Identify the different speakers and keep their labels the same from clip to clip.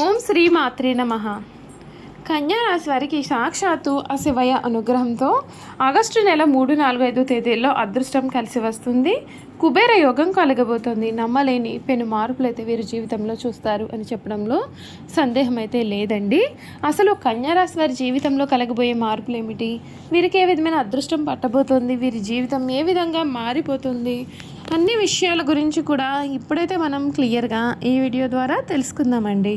Speaker 1: ఓం శ్రీ మాత్రే నమ. కన్యా రాశి వారికి సాక్షాత్తు ఆ శివయ్య అనుగ్రహంతో ఆగస్టు నెల మూడు నాలుగు ఐదు తేదీల్లో అదృష్టం కలిసి వస్తుంది. కుబేర యోగం కలగబోతోంది. నమ్మలేని పెను మార్పులు అయితే వీరి జీవితంలో చూస్తారు అని చెప్పడంలో సందేహం అయితే లేదండి. అసలు కన్యా రాశి వారి జీవితంలో కలగబోయే మార్పులు ఏమిటి వీరికి ఏ విధమైన అదృష్టం పట్టబోతోంది? వీరి జీవితం ఏ విధంగా మారిపోతుంది? అన్ని విషయాల గురించి కూడా ఇప్పుడైతే మనం క్లియర్గా ఈ వీడియో ద్వారా తెలుసుకుందామండి.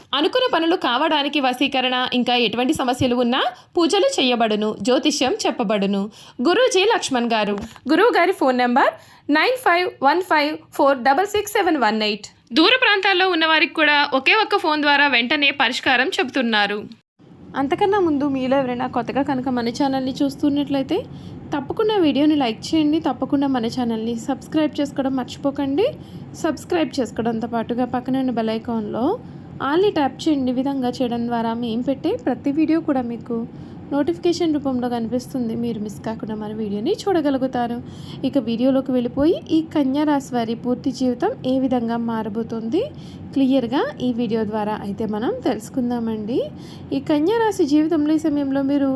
Speaker 1: అనుకున్న పనులు కావడానికి వశీకరణ ఇంకా ఎటువంటి సమస్యలు ఉన్నా పూజలు చేయబడును జ్యోతిష్యం చెప్పబడును. గురూజీ లక్ష్మణ్ గారు. గురువు గారి phone number nine five one five four double six seven one eight. దూర ప్రాంతాల్లో ఉన్న వారికి కూడా ఒకే ఒక్క ఫోన్ ద్వారా వెంటనే పరిష్కారం చెబుతున్నారు. అంతకన్నా ముందు మీలో ఎవరైనా కొత్తగా కనుక మన ఛానల్ని చూస్తున్నట్లయితే తప్పకుండా వీడియోని లైక్ చేయండి తప్పకుండా మన ఛానల్ని సబ్స్క్రైబ్ చేసుకోవడం మర్చిపోకండి. సబ్స్క్రైబ్ చేసుకోవడంతో పాటుగా పక్కన ఉన్న బెల్ ఐకాన్లో ఆల్ని ట్యాప్ చేయండి. విధంగా చేయడం ద్వారా మేము పెట్టే ప్రతి వీడియో కూడా మీకు నోటిఫికేషన్ రూపంలో కనిపిస్తుంది. మీరు మిస్ కాకుండా మన వీడియోని చూడగలుగుతారు. ఇక వీడియోలోకి వెళ్ళిపోయి ఈ కన్యారాశి వారి పూర్తి జీవితం ఏ విధంగా మారబోతుంది? క్లియర్గా ఈ వీడియో ద్వారా అయితే మనం తెలుసుకుందామండి. ఈ కన్యారాశి జీవితంలో ఈ సమయంలో మీరు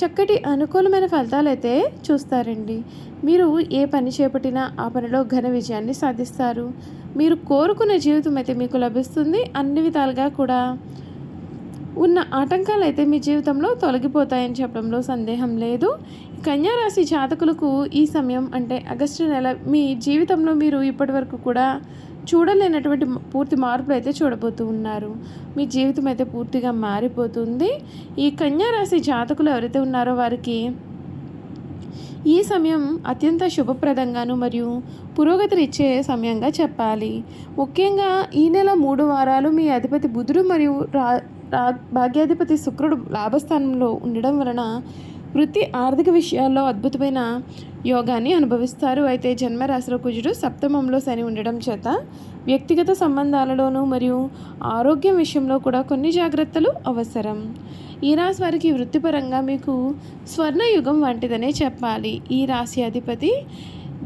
Speaker 1: చక్కటి అనుకూలమైన ఫలితాలు అయితే చూస్తారండి. మీరు ఏ పని చేపట్టినా ఆ పనిలో ఘన విజయాన్ని సాధిస్తారు. మీరు కోరుకున్న జీవితం అయితే మీకు లభిస్తుంది. అన్ని విధాలుగా కూడా ఉన్న ఆటంకాలు అయితే మీ జీవితంలో తొలగిపోతాయని చెప్పడంలో సందేహం లేదు. కన్యారాశి జాతకులకు ఈ సమయం అంటే ఆగస్టు నెల మీ జీవితంలో మీరు ఇప్పటివరకు కూడా చూడలేనటువంటి పూర్తి మార్పులు అయితే చూడబోతూ ఉన్నారు. మీ జీవితం అయితే పూర్తిగా మారిపోతుంది. ఈ కన్యారాశి జాతకులు ఎవరైతే ఉన్నారో వారికి ఈ సమయం అత్యంత శుభప్రదంగాను మరియు పురోగతినిచ్చే సమయంగా చెప్పాలి. ముఖ్యంగా ఈ నెల మూడు వారాలు మీ అధిపతి బుధుడు మరియు రా రా భాగ్యాధిపతి శుక్రుడు లాభస్థానంలో ఉండడం వలన వృత్తి ఆర్థిక విషయాల్లో అద్భుతమైన యోగాన్ని అనుభవిస్తారు. అయితే జన్మరాశిలో కుజుడు సప్తమంలో శని ఉండడం చేత వ్యక్తిగత సంబంధాలలోనూ మరియు ఆరోగ్యం విషయంలో కూడా కొన్ని జాగ్రత్తలు అవసరం. ఈ రాశి వారికి వృత్తిపరంగా మీకు స్వర్ణయుగం వంటిదనే చెప్పాలి. ఈ రాశి అధిపతి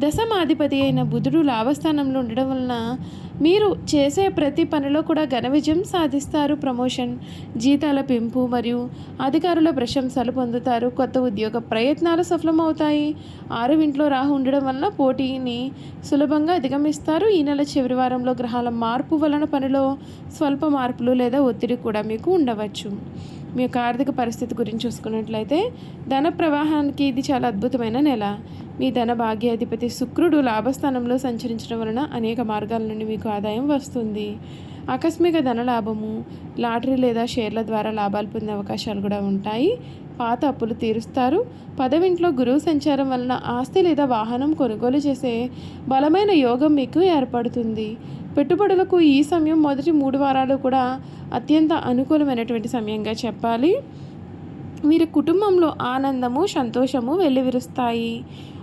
Speaker 1: దశమాధిపతి అయిన బుధుడు లాభస్థానంలో ఉండడం వలన మీరు చేసే ప్రతి పనిలో కూడా ఘన విజయం సాధిస్తారు. ప్రమోషన్ జీతాల పెంపు మరియు అధికారుల ప్రశంసలు పొందుతారు. కొత్త ఉద్యోగ ప్రయత్నాలు సఫలమవుతాయి. ఆరు ఇంట్లో రాహు ఉండడం వలన పోటీని సులభంగా అధిగమిస్తారు. ఈ నెల చివరి వారంలో గ్రహాల మార్పు వలన పనిలో స్వల్ప మార్పులు లేదా ఒత్తిడి కూడా మీకు ఉండవచ్చు. మీ యొక్క ఆర్థిక పరిస్థితి గురించి చూసుకున్నట్లయితే ధన ప్రవాహానికి ఇది చాలా అద్భుతమైన నెల. మీ ధన భాగ్యాధిపతి శుక్రుడు లాభస్థానంలో సంచరించడం వలన అనేక మార్గాల నుండి మీకు ఆదాయం వస్తుంది. ఆకస్మిక ధన లాభము లాటరీ లేదా షేర్ల ద్వారా లాభాలు పొందే అవకాశాలు కూడా ఉంటాయి. పాత అప్పులు తీరుస్తారు. పదవింట్లో గురువు సంచారం వలన ఆస్తి లేదా వాహనం కొనుగోలు చేసే బలమైన యోగం మీకు ఏర్పడుతుంది. పెట్టుబడులకు ఈ సమయం మొదటి మూడు వారాలు కూడా అత్యంత అనుకూలమైనటువంటి సమయంగా చెప్పాలి. వీరి కుటుంబంలో ఆనందము సంతోషము వెల్లివిరుస్తాయి.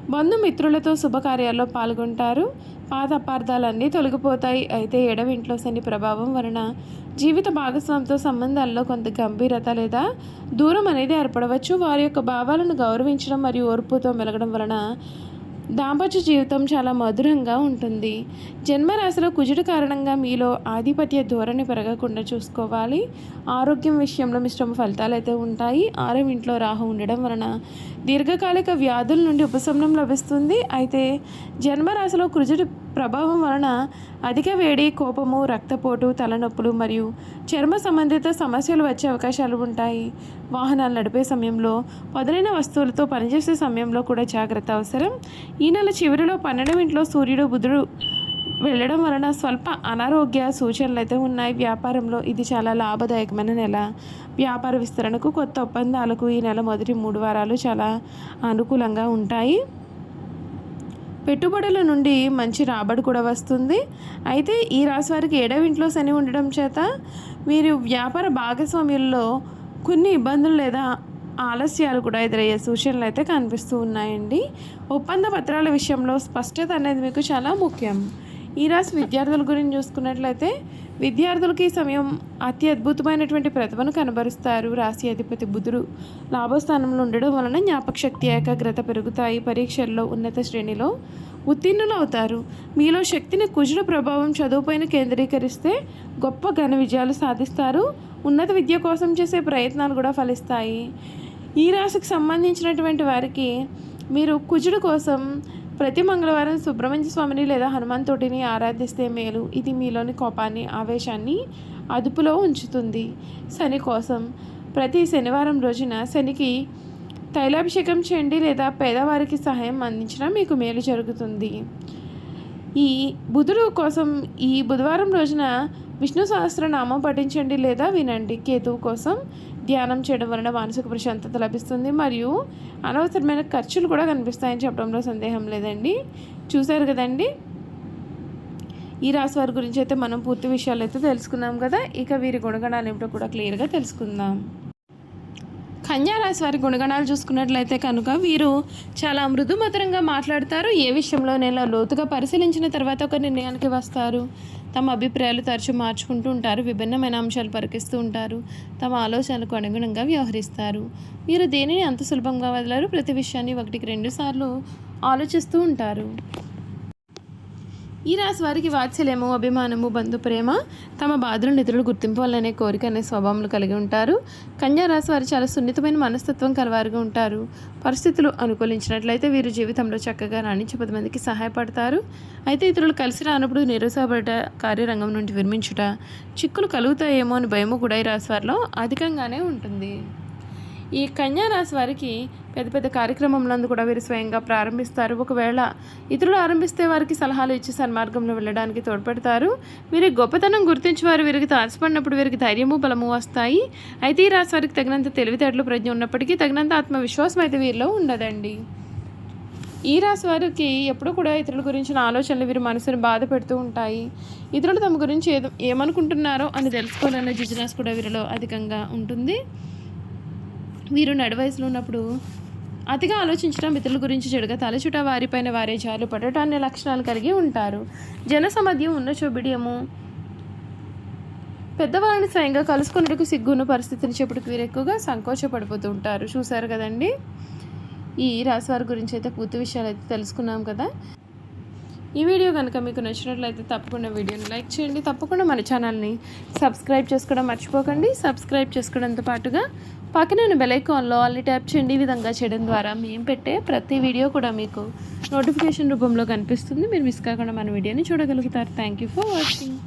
Speaker 1: బంధుమిత్రులతో శుభకార్యాల్లో పాల్గొంటారు. పాత అపార్థాలన్నీ తొలగిపోతాయి. అయితే ఎడవింట్లో శని ప్రభావం వలన జీవిత భాగస్వామితో సంబంధాల్లో కొంత గంభీరత లేదా దూరం అనేది ఏర్పడవచ్చు. వారి యొక్క భావాలను గౌరవించడం మరియు ఓర్పుతో మెలగడం వలన దాంపత్య జీవితం చాలా మధురంగా ఉంటుంది. జన్మరాశిలో కుజుడు కారణంగా మీలో ఆధిపత్య ధోరణి పెరగకుండా చూసుకోవాలి. ఆరోగ్యం విషయంలో మిశ్రమ ఫలితాలు అయితే ఉంటాయి. ఆరం ఇంట్లో రాహు ఉండడం వలన దీర్ఘకాలిక వ్యాధుల నుండి ఉపశమనం లభిస్తుంది. అయితే జన్మరాశిలో కుజుడు ప్రభావం వలన అధిక వేడి కోపము రక్తపోటు తలనొప్పులు మరియు చర్మ సంబంధిత సమస్యలు వచ్చే అవకాశాలు ఉంటాయి. వాహనాలు నడిపే సమయంలో పదునైన వస్తువులతో పనిచేసే సమయంలో కూడా జాగ్రత్త అవసరం. ఈ నెల చివరిలో పన్నెండు ఇంట్లో సూర్యుడు బుధుడు వెళ్ళడం వలన స్వల్ప అనారోగ్య సూచనలు అయితే ఉన్నాయి. వ్యాపారంలో ఇది చాలా లాభదాయకమైన నెల. వ్యాపార విస్తరణకు కొత్త ఒప్పందాలకు ఈ నెల మొదటి మూడు వారాలు చాలా అనుకూలంగా ఉంటాయి. పెట్టుబడుల నుండి మంచి రాబడి కూడా వస్తుంది. అయితే ఈ రాశి వారికి ఏడవ ఇంట్లో శని ఉండడం చేత మీరు వ్యాపార భాగస్వామ్యుల్లో కొన్ని ఇబ్బందులు లేదా ఆలస్యాలు కూడా ఎదురయ్యే సూచనలు అయితే కనిపిస్తూ ఉన్నాయండి. ఒప్పంద పత్రాల విషయంలో స్పష్టత అనేది మీకు చాలా ముఖ్యం. ఈ రాశి విద్యార్థుల గురించి చూసుకున్నట్లయితే విద్యార్థులకి ఈ సమయం అతి అద్భుతమైనటువంటి ప్రతిభను కనబరుస్తారు. రాశి అధిపతి బుధుడు లాభస్థానంలో ఉండడం వలన జ్ఞాపకశక్తి ఏకాగ్రత పెరుగుతాయి. పరీక్షల్లో ఉన్నత శ్రేణిలో ఉత్తీర్ణులు అవుతారు మీలో శక్తిని కుజుడు ప్రభావం చదువుపైన కేంద్రీకరిస్తే గొప్ప ఘన విజయాలు సాధిస్తారు. ఉన్నత విద్య కోసం చేసే ప్రయత్నాలు కూడా ఫలిస్తాయి. ఈ రాశికి సంబంధించినటువంటి వారికి మీరు కుజుడు కోసం ప్రతి మంగళవారం సుబ్రహ్మణ్య స్వామిని లేదా హనుమంతుడిని ఆరాధిస్తే మేలు. ఇది మీలోని కోపాన్ని ఆవేశాన్ని అదుపులో ఉంచుతుంది. శని కోసం ప్రతి శనివారం రోజున శనికి తైలాభిషేకం చేయండి లేదా పేదవారికి సహాయం అందించడం మీకు మేలు జరుగుతుంది. ఈ బుధుడు కోసం ఈ బుధవారం రోజున విష్ణు సహస్రనామం పఠించండి లేదా వినండి. కేతువు కోసం ధ్యానం చేయడం వలన మానసిక ప్రశాంతత లభిస్తుంది మరియు అనవసరమైన ఖర్చులు కూడా కనిపిస్తాయని చెప్పడంలో సందేహం లేదండి. చూశారు కదండి? ఈ రాశి వారి గురించి అయితే మనం పూర్తి విషయాలు అయితే తెలుసుకున్నాం కదా. ఇక వీరి గుణగణాలు ఏమిటో కూడా క్లియర్గా తెలుసుకుందాం. కన్యారాశి వారి గుణగణాలు చూసుకున్నట్లయితే కనుక వీరు చాలా మృదుమధురంగా మాట్లాడతారు. ఏ విషయంలోనైనా లోతుగా పరిశీలించిన తర్వాత ఒక నిర్ణయానికి వస్తారు. తమ అభిప్రాయాలు తరచూ మార్చుకుంటూ ఉంటారు. విభిన్నమైన అంశాలు పరికిస్తూ ఉంటారు. తమ ఆలోచనలకు అనుగుణంగా వ్యవహరిస్తారు. వీరు దేనిని అంత సులభంగా వదలరు? ప్రతి విషయాన్ని ఒకటికి రెండు సార్లు ఆలోచిస్తూ ఉంటారు. ఈ రాశి వారికి వాత్సల్యము అభిమానము బంధు ప్రేమ తమ బాధలను ఇతరులు గుర్తింపాలనే కోరిక అనే స్వభావములు కలిగి ఉంటారు. కన్యా రాశి వారు చాలా సున్నితమైన మనస్తత్వం కలవారుగా ఉంటారు. పరిస్థితులు అనుకూలించినట్లయితే వీరు జీవితంలో చక్కగా రాణించి పది మందికి సహాయపడతారు. అయితే ఇతరులు కలిసి రానప్పుడు నిరుసాబడ కార్యరంగం నుండి విరమించుట చిక్కులు కలుగుతాయేమో అని భయము కూడా ఈ రాశి వారిలో అధికంగానే ఉంటుంది. ఈ కన్యారాశి వారికి పెద్ద పెద్ద కార్యక్రమంలందు కూడా వీరు స్వయంగా ప్రారంభిస్తారు. ఒకవేళ ఇతరులు ఆరంభిస్తే వారికి సలహాలు ఇచ్చి సన్మార్గంలో వెళ్ళడానికి తోడ్పడతారు. వీరి గొప్పతనం గుర్తించి వారు వీరికి తారసపడినప్పుడు వీరికి ధైర్యము బలము వస్తాయి. అయితే ఈ రాశి వారికి తగినంత తెలివితేటలు ప్రజ్ఞ ఉన్నప్పటికీ తగినంత ఆత్మవిశ్వాసం అయితే వీరిలో ఉండదండి. ఈ రాశి వారికి ఎప్పుడు కూడా ఇతరుల గురించిన ఆలోచనలు వీరి మనసుని బాధ పెడుతూ ఉంటాయి. ఇతరులు తమ గురించి ఏదో ఏమనుకుంటున్నారో అని తెలుసుకోవాలనే జిజ్ఞాస్ కూడా వీరిలో అధికంగా ఉంటుంది. వీరు నడవయసులో ఉన్నప్పుడు అతిగా ఆలోచించడం ఇతరుల గురించి చెడుగా తలచుట వారిపైన వారే జాలు పడటం అనే లక్షణాలు కలిగి ఉంటారు. జనసమధ్యం ఉన్న చూబిడియము పెద్దవాళ్ళని స్వయంగా కలుసుకున్నట్టుకు సిగ్గున్న పరిస్థితిని చెప్పుడుకు వీరు ఎక్కువగా సంకోచపడిపోతూ ఉంటారు. చూసారు కదండి? ఈ రాశి వారి గురించి అయితే పూర్తి విషయాలు అయితే తెలుసుకున్నాం కదా. ఈ వీడియో కనుక మీకు నచ్చినట్లయితే తప్పకుండా వీడియోని లైక్ చేయండి. తప్పకుండా మన ఛానల్ని సబ్స్క్రైబ్ చేసుకోవడం మర్చిపోకండి. సబ్స్క్రైబ్ చేసుకోవడంతో పాటుగా పక్కన బెల్ ఐకాన్లో అల్లి ట్యాప్ చేయండి. ఈ విధంగా చేయడం ద్వారా మేము పెట్టే ప్రతి వీడియో కూడా మీకు నోటిఫికేషన్ రూపంలో కనిపిస్తుంది. మీరు మిస్ కాకుండా మన వీడియోని చూడగలుగుతారు. Thank you for watching